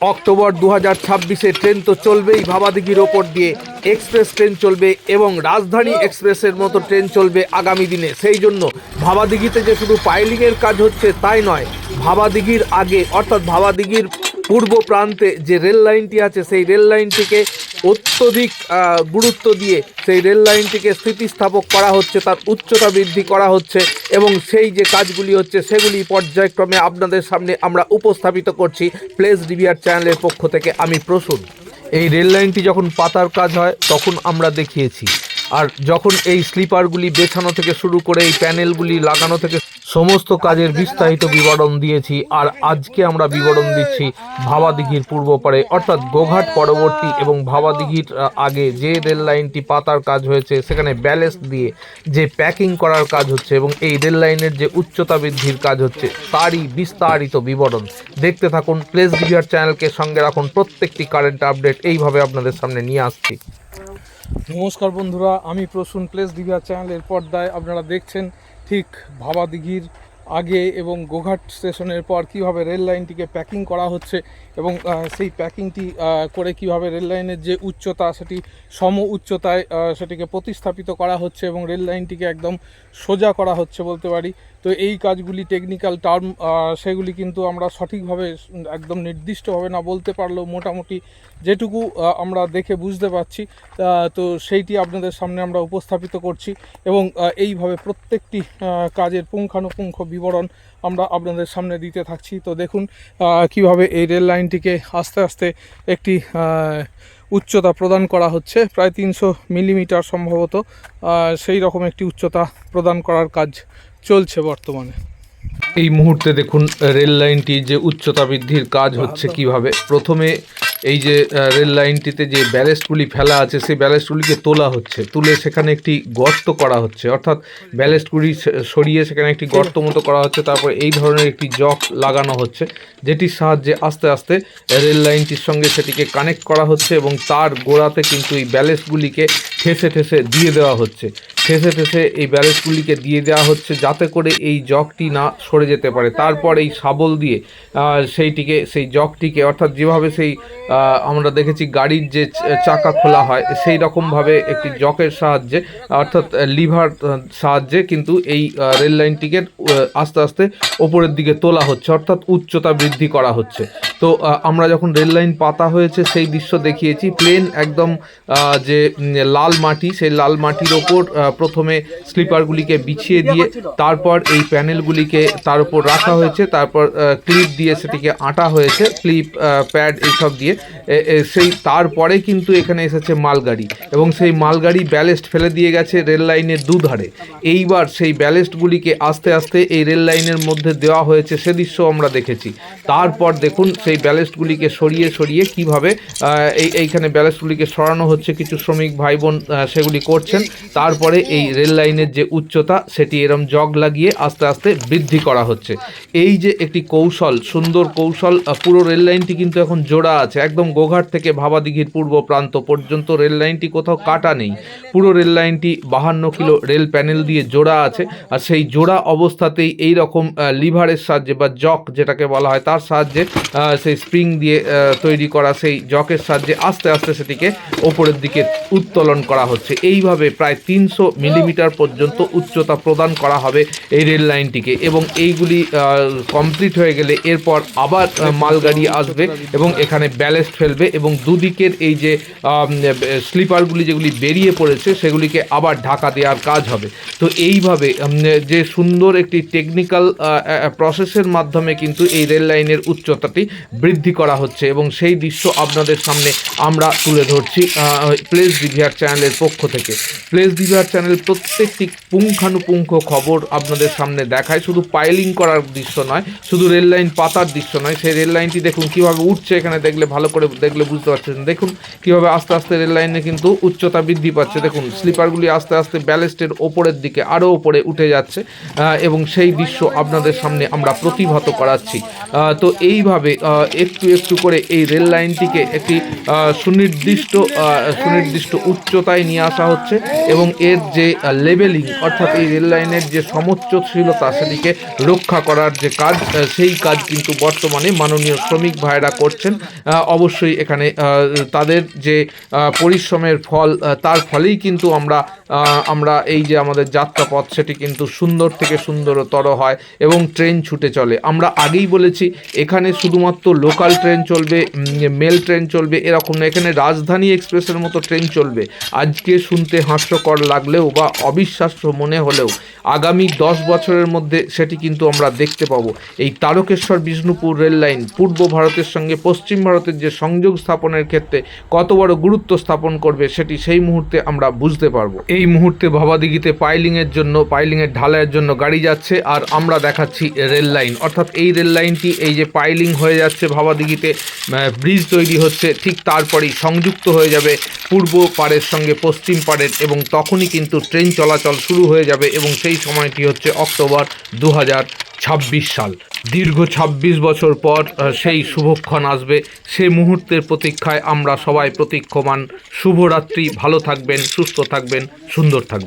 October দু হাজার ছাব্বিশে ট্রেন তো চলবেই ভাবাদিঘির ওপর দিয়ে। এক্সপ্রেস ট্রেন চলবে এবং রাজধানী এক্সপ্রেসের মতো ট্রেন চলবে আগামী দিনে। সেই জন্য ভাবাদিঘিতে যে শুধু পাইলিংয়ের কাজ হচ্ছে তাই নয়, ভাবাদিঘির আগে, অর্থাৎ ভাবাদিঘির পূর্ব প্রান্তে যে রেল লাইনটি আছে, সেই রেল লাইনটিকে অত্যধিক গুরুত্ব দিয়ে সেই রেল লাইনটিকে স্থিতিস্থাপক করা হচ্ছে, তার উচ্চতা বৃদ্ধি করা হচ্ছে এবং সেই যে কাজগুলি হচ্ছে সেগুলি পর্যায়ক্রমে আপনাদের সামনে আমরা উপস্থাপিত করছি প্লেস ডিভিআর চ্যানেলের পক্ষ থেকে আমি প্রসূন। এই রেল লাইনটি যখন পাতার কাজ হয়, তখন আমরা দেখিয়েছি। আর যখন এই স্লিপারগুলি বেছানো থেকে শুরু করে এই প্যানেলগুলি লাগানো থেকে সমস্ত কাজের বিস্তারিত বিবরণ দিয়েছি, আর আজকে আমরা বিবরণ দিচ্ছি ভাবাদিঘির পূর্ব পারে অর্থাৎ গোঘাট পরবর্তী এবং ভাবাদিঘির আগে যে রেল লাইনটি পাতার কাজ হয়েছে, সেখানে ব্যালেস্ট দিয়ে যে প্যাকিং করার কাজ হচ্ছে এবং এই রেল লাইনের যে উচ্চতা বৃদ্ধির কাজ হচ্ছে, তারই বিস্তারিত বিবরণ। দেখতে থাকুন, প্লেস ডিভিআর চ্যানেলকে সঙ্গে রাখুন, প্রত্যেকটি কারেন্ট আপডেট এইভাবে আপনাদের সামনে নিয়ে আসছি। নমস্কার বন্ধুরা, আমি প্রসূন প্লেস দিঘা চ্যানেলের পর্দায় আপনারা দেখছেন ঠিক ভাবা দিঘির আগে এবং গোঘাট স্টেশনের পর কীভাবে রেল লাইনটিকে প্যাকিং করা হচ্ছে এবং সেই প্যাকিংটি করে কীভাবে রেল লাইনের যে উচ্চতা সেটি সম উচ্চতায় সেটিকে প্রতিস্থাপিত করা হচ্ছে এবং রেল লাইনটিকে একদম সোজা করা হচ্ছে বলতে পারি। তো এই কাজগুলি টেকনিক্যাল টার্ম সেগুলি কিন্তু আমরা সঠিকভাবে একদম নির্দিষ্টভাবে না বলতে পারলেও মোটামুটি যেটুকু আমরা দেখে বুঝতে পারছি তো সেইটি আপনাদের সামনে আমরা উপস্থাপিত করছি এবং এইভাবে প্রত্যেকটি কাজের পুঙ্খানুপুঙ্খ বিবরণ আমরা আপনাদের সামনে দিতে থাকছি। তো দেখুন কীভাবে এই রেল লাইনটিকে আস্তে আস্তে একটি উচ্চতা প্রদান করা হচ্ছে। প্রায় তিনশো মিলিমিটার সম্ভবত সেই রকম একটি উচ্চতা প্রদান করার কাজ চলছে বর্তমানে। এই মুহূর্তে দেখুন, রেল লাইনটি যে উচ্চতা বৃদ্ধির কাজ হচ্ছে কীভাবে। প্রথমে এই যে রেল লাইনটিতে যে ব্যালেস্টগুলি ফেলা আছে, সেই ব্যালেস্টগুলিকে তোলা হচ্ছে। তুলে সেখানে একটি গর্ত করা হচ্ছে। অর্থাৎ ব্যালেস্টগুলি সরিয়ে সেখানে একটি গর্ত মতো করা হচ্ছে। তারপর এই ধরনের একটি জক লাগানো হচ্ছে, যেটির সাহায্যে আস্তে আস্তে রেল লাইনটির সঙ্গে সেটিকে কানেক্ট করা হচ্ছে এবং তার গোড়াতে কিন্তু এই ব্যালেস্টগুলিকে ঠেসে ঠেসে দিয়ে দেওয়া হচ্ছে। ঠেসে ঠেসে এই ব্যারেজগুলিকে দিয়ে দেওয়া হচ্ছে যাতে করে এই জগটি না সরে যেতে পারে। তারপর এই শাবল দিয়ে সেইটিকে সেই জগটিকে অর্থাৎ যেভাবে সেই আমরা দেখেছি গাড়ির যে চাকা খোলা হয় সেই রকমভাবে একটি জকের সাহায্যে অর্থাৎ লিভার সাহায্যে কিন্তু এই রেল লাইনটিকে আস্তে আস্তে ওপরের দিকে তোলা হচ্ছে অর্থাৎ উচ্চতা বৃদ্ধি করা হচ্ছে। তো আমরা যখন রেল লাইন পাতা হয়েছে সেই দৃশ্য দেখিয়েছি প্লেন একদম যে উম, লাল মাটি, সেই লাল মাটির ওপর প্রথমে স্লিপারগুলিকে বিছিয়ে দিয়ে তারপর এই প্যানেলগুলিকে তার উপর রাখা হয়েছে, তারপর ক্লিপ দিয়ে সেটিকে আটা হয়েছে, ক্লিপ প্যাড এইসব দিয়ে। সেই তারপরে কিন্তু এখানে এসেছে মালগাড়ি এবং সেই মালগাড়ি ব্যালেস্ট ফেলে দিয়ে গেছে রেল লাইনের দুধারে। এইবার সেই ব্যালেস্টগুলিকে আস্তে আস্তে এই রেল লাইনের মধ্যে দেওয়া হয়েছে, সে দৃশ্য আমরা দেখেছি। তারপর দেখুন সেই ব্যালেস্টগুলিকে সরিয়ে সরিয়ে কীভাবে এই, এইখানে ব্যালেস্টগুলিকে সরানো হচ্ছে, কিছু শ্রমিক ভাই বোন সেগুলি করছেন। তারপরে এই রেল লাইনের যে উচ্চতা, সেটি এরম জগ লাগিয়ে আস্তে আস্তে বৃদ্ধি করা হচ্ছে। এই যে একটি কৌশল, সুন্দর কৌশল পুরো রেল লাইনটি কিন্তু এখন জোড়া আছে। একদম গোঘাট থেকে ভাবাদিঘির পূর্ব প্রান্ত পর্যন্ত রেল লাইনটি কোথাও কাটা নেই। পুরো রেল লাইনটি বাহান্ন কিলো রেল প্যানেল দিয়ে জোড়া আছে। আর সেই জোড়া অবস্থাতেই এই রকম লিভারের সাহায্যে বা জক যেটাকে বলা হয়, তার সাহায্যে সেই স্প্রিং দিয়ে তৈরি করা সেই জকের সাহায্যে আস্তে আস্তে সেটিকে ওপরের দিকে উত্তোলন করা হচ্ছে। এইভাবে প্রায় তিনশো মিলিমিটার পর্যন্ত উচ্চতা প্রদান করা হবে এই রেল লাইনটিকে এবং এইগুলি কমপ্লিট হয়ে গেলে এরপর আবার মালগাড়ি আসবে এবং এখানে ব্যালেস্ট ফেলবে এবং দুদিকের এই যে স্লিপারগুলি যেগুলি বেরিয়ে পড়েছে সেগুলিকে আবার ঢাকা দেওয়ার কাজ হবে। তো এইভাবে যে সুন্দর একটি টেকনিক্যাল প্রসেসের মাধ্যমে কিন্তু এই রেল লাইনের উচ্চতাটি বৃদ্ধি করা হচ্ছে এবং সেই দৃশ্য আপনাদের সামনে আমরা তুলে ধরছি। প্লেস ডিভিআর চ্যানেলের পক্ষ থেকে। প্লেস ডিভার চ্যানেল প্রত্যেকটি পুঙ্খানুপুঙ্খ খবর আপনাদের সামনে দেখায়। শুধু পাইলিং করার দৃশ্য নয়, শুধু রেল লাইন পাতার দৃশ্য নয়। সেই রেল লাইনটি দেখুন, কীভাবে উঠছে এখানে দেখলে ভালো করে দেখলে বুঝতে পারছেন। দেখুন, কীভাবে আস্তে আস্তে রেল লাইনে কিন্তু উচ্চতা বৃদ্ধি পাচ্ছে। দেখুন, স্লিপারগুলি আস্তে আস্তে ব্যালেস্টের ওপরের দিকে আরও ওপরে উঠে যাচ্ছে এবং সেই দৃশ্য আপনাদের সামনে আমরা প্রতিভাত করাচ্ছি। তো এইভাবে একটু একটু করে এই রেল লাইনটিকে একটি সুনির্দিষ্ট সুনির্দিষ্ট উচ্চতা উচ্চতায় নিয়ে আসা হচ্ছে এবং এর যে লেভেলিং অর্থাৎ এই রেল লাইনের যে সমুচ্চশীলতা সেদিকে রক্ষা করার যে কাজ সেই কাজ কিন্তু বর্তমানে মাননীয় শ্রমিক ভাইরা করছেন। অবশ্যই এখানে তাদের যে পরিশ্রমের ফল তার ফলেই কিন্তু আমরা আমরা এই যে আমাদের যাত্রাপথ, সেটি কিন্তু সুন্দর থেকে সুন্দরতর হয় এবং ট্রেন ছুটে চলে। আমরা আগেই বলেছি, এখানে শুধুমাত্র লোকাল ট্রেন চলবে মেল ট্রেন চলবে, এরকম না। এখানে রাজধানী এক্সপ্রেসের মতো ট্রেন চলবে। আজকে শুনতে হাস্যকর লাগলেও বা অবিশ্বাস্য মনে হলেও আগামী দশ বছরের মধ্যে সেটি কিন্তু আমরা দেখতে পাবো। এই তারকেশ্বর বিষ্ণুপুর রেল লাইন পূর্ব ভারতের সঙ্গে পশ্চিম ভারতের যে সংযোগ স্থাপনের ক্ষেত্রে কত বড় গুরুত্ব স্থাপন করবে, সেটি সেই মুহূর্তে আমরা বুঝতে পারব। এই মুহূর্তে ভবাদিঘিতে পাইলিংয়ের জন্য, পাইলিংয়ের ঢালাইয়ের জন্য গাড়ি যাচ্ছে আর আমরা দেখাচ্ছি রেল লাইন। অর্থাৎ এই রেল লাইনটি, এই যে পাইলিং হয়ে যাচ্ছে ভবাদিঘিতে ব্রিজ তৈরি হচ্ছে, ঠিক তারপরেই সংযুক্ত হয়ে যাবে পূর্ব পাড়ের সঙ্গে পশ্চিম পাড়ের এবং তখনই কিন্তু ট্রেন চলাচল শুরু হয়ে যাবে এবং সেই সময়টি হচ্ছে অক্টোবর দু হাজার ছাব্বিশ সাল। দীর্ঘ ২৬ বছর পর সেই শুভক্ষণ আসবে। সে মুহূর্তের প্রতীক্ষায় আমরা সবাই প্রতীক্ষমান। শুভরাত্রি, ভালো থাকবেন, সুস্থ থাকবেন, সুন্দর থাকবেন।